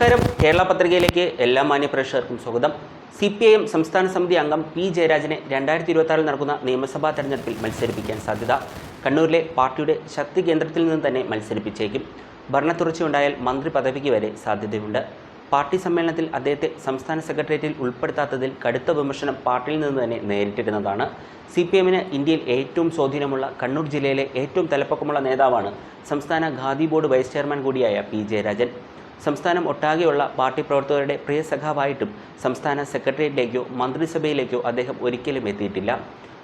നമസ്കാരം. കേരള പത്രികയിലേക്ക് എല്ലാ മാന്യപ്രേക്ഷകർക്കും സ്വാഗതം. സി പി ഐ എം സംസ്ഥാന സമിതി അംഗം പി ജയരാജനെ രണ്ടായിരത്തി ഇരുപത്തി നടക്കുന്ന നിയമസഭാ തെരഞ്ഞെടുപ്പിൽ മത്സരിപ്പിക്കാൻ സാധ്യത. കണ്ണൂരിലെ പാർട്ടിയുടെ ശക്തി കേന്ദ്രത്തിൽ നിന്ന് തന്നെ മത്സരിപ്പിച്ചേക്കും. ഭരണത്തുടർച്ചയുണ്ടായാൽ മന്ത്രി പദവിക്ക് വരെ സാധ്യതയുണ്ട്. പാർട്ടി സമ്മേളനത്തിൽ അദ്ദേഹത്തെ സംസ്ഥാന സെക്രട്ടേറിയറ്റിൽ ഉൾപ്പെടുത്താത്തതിൽ കടുത്ത വിമർശനം പാർട്ടിയിൽ നിന്ന് തന്നെ നേരിട്ടിരുന്നതാണ്. സി പി എമ്മിന് ഇന്ത്യയിൽ ഏറ്റവും സ്വാധീനമുള്ള കണ്ണൂർ ജില്ലയിലെ ഏറ്റവും തലപ്പക്കമുള്ള നേതാവാണ് സംസ്ഥാന ഖാദി ബോർഡ് വൈസ് ചെയർമാൻ കൂടിയായ പി ജയരാജൻ. സംസ്ഥാനം ഒട്ടാകെയുള്ള പാർട്ടി പ്രവർത്തകരുടെ പ്രിയ സഖാവായിട്ടും സംസ്ഥാന സെക്രട്ടേറിയറ്റിലേക്കോ മന്ത്രിസഭയിലേക്കോ അദ്ദേഹം ഒരിക്കലും എത്തിയിട്ടില്ല.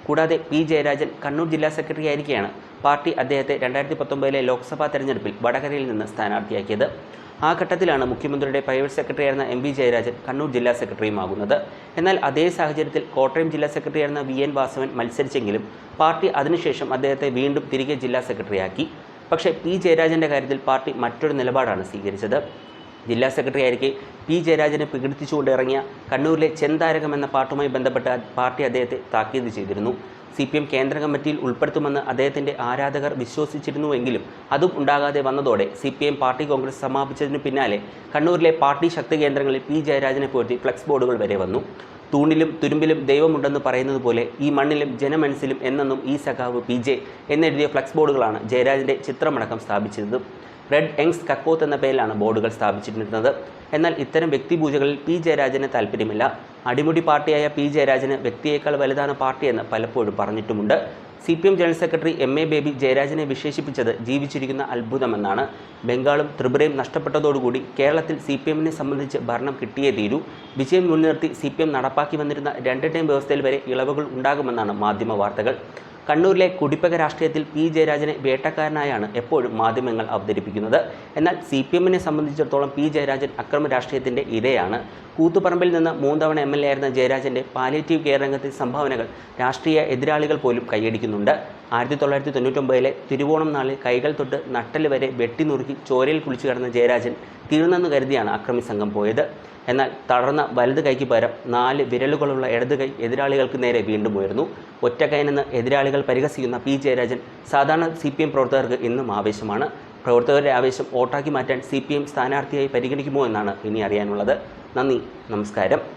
കൂടാതെ പി. ജയരാജൻ കണ്ണൂർ ജില്ലാ സെക്രട്ടറി ആയിരിക്കെയാണ് പാർട്ടി അദ്ദേഹത്തെ രണ്ടായിരത്തി പത്തൊമ്പതിലെ ലോക്സഭാ തെരഞ്ഞെടുപ്പിൽ വടകരയിൽ നിന്ന് സ്ഥാനാർത്ഥിയാക്കിയത്. ആ ഘട്ടത്തിലാണ് മുഖ്യമന്ത്രിയുടെ പ്രൈവറ്റ് സെക്രട്ടറിയായിരുന്ന എം വി ജയരാജൻ കണ്ണൂർ ജില്ലാ സെക്രട്ടറിയുമാകുന്നത്. എന്നാൽ അതേ സാഹചര്യത്തിൽ കോട്ടയം ജില്ലാ സെക്രട്ടറിയായിരുന്ന വി എൻ വാസവൻ മത്സരിച്ചെങ്കിലും പാർട്ടി അതിനുശേഷം അദ്ദേഹത്തെ വീണ്ടും തിരികെ ജില്ലാ സെക്രട്ടറിയാക്കി. പക്ഷേ പി ജയരാജന്റെ കാര്യത്തിൽ പാർട്ടി മറ്റൊരു നിലപാടാണ് സ്വീകരിച്ചത്. ജില്ലാ സെക്രട്ടറി ആയിരിക്കെ പി ജയരാജനെ പ്രകീർത്തിച്ചുകൊണ്ട് ഇറങ്ങിയ കണ്ണൂരിലെ ചെന്താരകം എന്ന പാട്ടുമായി ബന്ധപ്പെട്ട പാർട്ടി അദ്ദേഹത്തെ താക്കീത് ചെയ്തിരുന്നു. സി പി എം കേന്ദ്ര കമ്മിറ്റിയിൽ ഉൾപ്പെടുത്തുമെന്ന് അദ്ദേഹത്തിന്റെ ആരാധകർ വിശ്വസിച്ചിരുന്നുവെങ്കിലും അതും ഉണ്ടാകാതെ വന്നതോടെ C P M party congress സമാപിച്ചതിന് പിന്നാലെ കണ്ണൂരിലെ പാർട്ടി ശക്തി കേന്ദ്രങ്ങളിൽ പി ജയരാജനെ പോറ്റി ഫ്ലെക്സ് ബോർഡുകൾ വരെ വന്നു. തൂണിലും തുരുമ്പിലും ദൈവമുണ്ടെന്ന് പറയുന്നത് പോലെ ഈ മണ്ണിലും ജനമനസ്സിലും എന്നെന്നും ഈ സഖാവ് പി ജെ എന്നെഴുതിയ ഫ്ലക്സ് ബോർഡുകളാണ് ജയരാജന്റെ ചിത്രമടക്കം സ്ഥാപിച്ചിരുന്നത്. റെഡ് എങ്സ് കക്കോത്ത് എന്ന പേരിലാണ് ബോർഡുകൾ സ്ഥാപിച്ചിരുന്നത്. എന്നാൽ ഇത്തരം വ്യക്തിപൂജകളിൽ പി ജയരാജന് താല്പര്യമില്ല. അടിമുടി പാർട്ടിയായ പി ജയരാജന് വ്യക്തിയേക്കാൾ വലുതാണ് പാർട്ടിയെന്ന് പലപ്പോഴും പറഞ്ഞിട്ടുമുണ്ട്. C P M general secretary M A Baby ജയരാജനെ വിശേഷിപ്പിച്ചത് ജീവിച്ചിരിക്കുന്ന അത്ഭുതമെന്നാണ്. ബംഗാളും ത്രിപുരയും നഷ്ടപ്പെട്ടതോടുകൂടി കേരളത്തിൽ സി പി എമ്മിനെ സംബന്ധിച്ച് ഭരണം കിട്ടിയേ തീരൂ. വിജയം മുൻനിർത്തി സി പി എം നടപ്പാക്കി വന്നിരുന്ന രണ്ട് ടൈം വ്യവസ്ഥയിൽ വരെ ഇളവുകൾ ഉണ്ടാകുമെന്നാണ് മാധ്യമ വാർത്തകൾ. കണ്ണൂരിലെ കുടിപ്പക രാഷ്ട്രീയത്തിൽ പി ജയരാജനെ വേട്ടക്കാരനായാണ് എപ്പോഴും മാധ്യമങ്ങൾ അവതരിപ്പിക്കുന്നത്. എന്നാൽ സി പി എമ്മിനെ സംബന്ധിച്ചിടത്തോളം പി ജയരാജൻ അക്രമ രാഷ്ട്രീയത്തിന്റെ ഇരയാണ്. കൂത്തുപറമ്പിൽ നിന്ന് മൂന്നവണ എം എൽ എ ആയിരുന്ന ജയരാജന്റെ പാലിയേറ്റീവ് കെയർ രംഗത്തെ സംഭാവനകൾ രാഷ്ട്രീയ എതിരാളികൾ പോലും കൈയടിക്കുന്നുണ്ട്. ആയിരത്തി തൊള്ളായിരത്തി തൊണ്ണൂറ്റൊമ്പതിലെ തിരുവോണം നാളിൽ കൈകൾ തൊട്ട് നട്ടൽ വരെ വെട്ടിനുറുക്കി ചോരയിൽ കുളിച്ചു കിടന്ന ജയരാജൻ തീർന്നെന്ന് കരുതിയാണ് അക്രമി സംഘം പോയത്. എന്നാൽ തളർന്ന വലത് കൈക്ക് പകരം നാല് വിരലുകളുള്ള ഇടത് കൈ എതിരാളികൾക്ക് നേരെ വീണ്ടും ഉയർന്നു. ഒറ്റക്കൈനെന്ന് എതിരാളികൾ പരിഹസിക്കുന്ന പി. ജയരാജൻ സാധാരണ സി. പി. എം പ്രവർത്തകർക്ക് ഇന്നും ആവേശമാണ്. പ്രവർത്തകരുടെ ആവേശം വോട്ടാക്കി മാറ്റാൻ സി. പി. എം സ്ഥാനാർത്ഥിയായി പരിഗണിക്കുമോ എന്നാണ് ഇനി അറിയാനുള്ളത്. നന്ദി നമസ്കാരം.